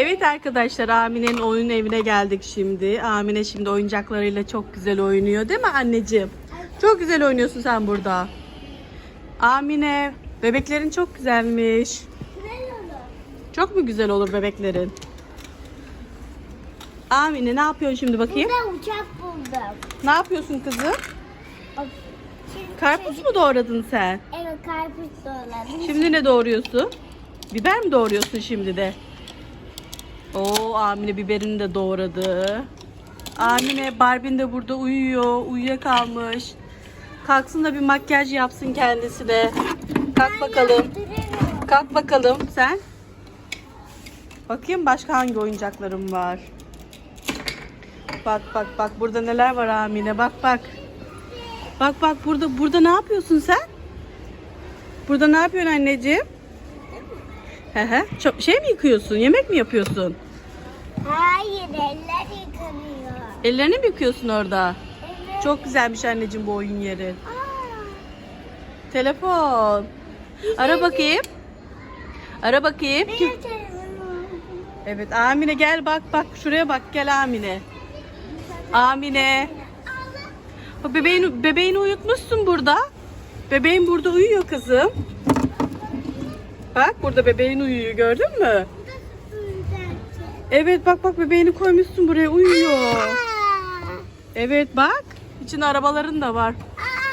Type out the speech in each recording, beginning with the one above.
Evet arkadaşlar Amine'nin oyun evine geldik şimdi. Amine şimdi oyuncaklarıyla çok güzel oynuyor değil mi anneciğim? Çok güzel oynuyorsun sen burada. Amine bebeklerin çok güzelmiş. Çok mu güzel olur bebeklerin? Amine ne yapıyorsun şimdi bakayım? Burada uçak buldum. Ne yapıyorsun kızım? Şimdi Karpuz mu doğradın sen? Evet karpuz doğradım. Şimdi ne doğruyorsun? Biber mi doğruyorsun şimdi de? Oo Amine biberini de doğradı. Amine Barbin de burada uyuyor. Uyuyakalmış. Kalksın da bir makyaj yapsın kendisine. Kalk bakalım. Kalk bakalım sen. Bakayım başka hangi oyuncaklarım var. Bak bak bak burada neler var Amine bak bak. Bak bak burada burada ne yapıyorsun sen? Burada ne yapıyorsun anneciğim? Çok şey mi yıkıyorsun? Yemek mi yapıyorsun? Hayır eller yıkanıyor. Ellerini mi yıkıyorsun orada? Evet. Çok güzelmiş anneciğim bu oyun yeri. Aa, Telefon. Ara bakayım. Ara bakayım. Kim? benim telefonum. Evet Amine gel bak bak şuraya bak gel Amine. Amine. Bebeğini, bebeğini uyutmuşsun burada. Bebeğin burada uyuyor kızım. Bak burada bebeğin uyuyor gördün mü? Evet bak bak bebeğini koymuşsun buraya uyuyor. Evet bak. İçinde arabaların da var.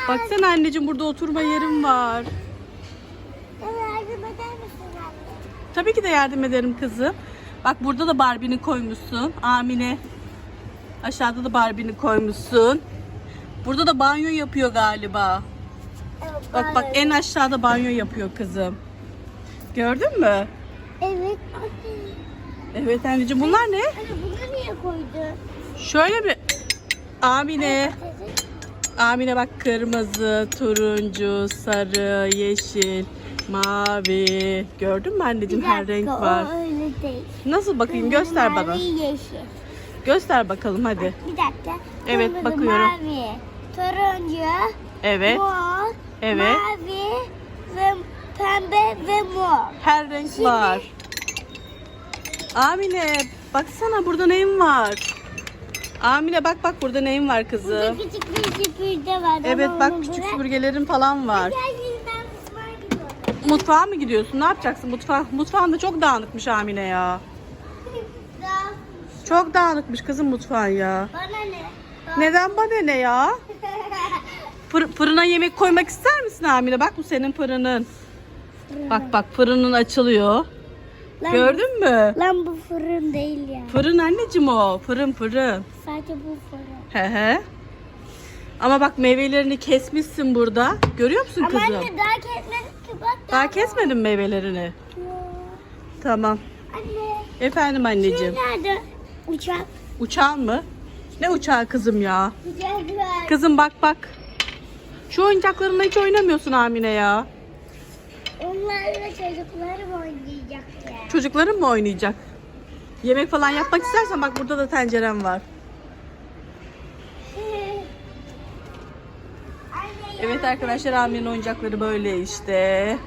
Baksana anneciğim burada oturma yerim var. Tabii ki de yardım ederim kızım. Bak burada da Barbie'ni koymuşsun. Amine. Aşağıda da Barbie'ni koymuşsun. Burada da banyo yapıyor galiba. Evet, Bak bak en aşağıda banyo yapıyor kızım. Gördün mü? Evet. Evet anneciğim bunlar ne? Anne bunu niye koydun? Şöyle bir Amine. Amine bak kırmızı, turuncu, sarı, yeşil, mavi. Gördün mü anneciğim Bir her dakika, renk var. O öyle değil. Nasıl bakayım göster bana. Mavi yeşil. Göster bakalım hadi. Bir dakika. Evet, Kırmızı, bakıyorum. Mavi, turuncu, Evet. mor, Evet. mavi ve pembe ve mor. Her renk var. Amine baksana burada neyim var? Amine bak bak burada neyim var Burada kızım. küçük bir süpürge var. Evet bak küçük bırak. süpürgelerin falan var. Şimdi mutfağa mı gidiyorsun? Ne yapacaksın? Mutfak mutfağın da çok dağınıkmış Amine ya. Çok dağınıkmış kızım mutfağın ya. bana ne? Neden bana ne ya? Fır- fırına yemek koymak ister misin Amine? Bak bu senin fırının. Bak bak fırının açılıyor. Lan, Gördün mü? Lan bu fırın değil ya. Fırın anneciğim o. Fırın fırın. Sadece bu fırın. He he. Ama bak meyvelerini kesmişsin burada. Görüyor musun Ama kızım? anne daha kesmedik ki bak. Daha kesmedin meyvelerini. Ya. Tamam. Anne. Efendim Şey anneciğim. nerede? Uçak. Uçağın mı? Ne uçağı kızım ya? Uçak var. Kızım bak bak. Şu oyuncaklarınla hiç oynamıyorsun Amine ya. Çocuklarım oynayacak ya. Çocukların mı oynayacak? Yemek falan yapmak istersen bak burada da tencerem var. Evet arkadaşlar Amine'nin oyuncakları böyle işte.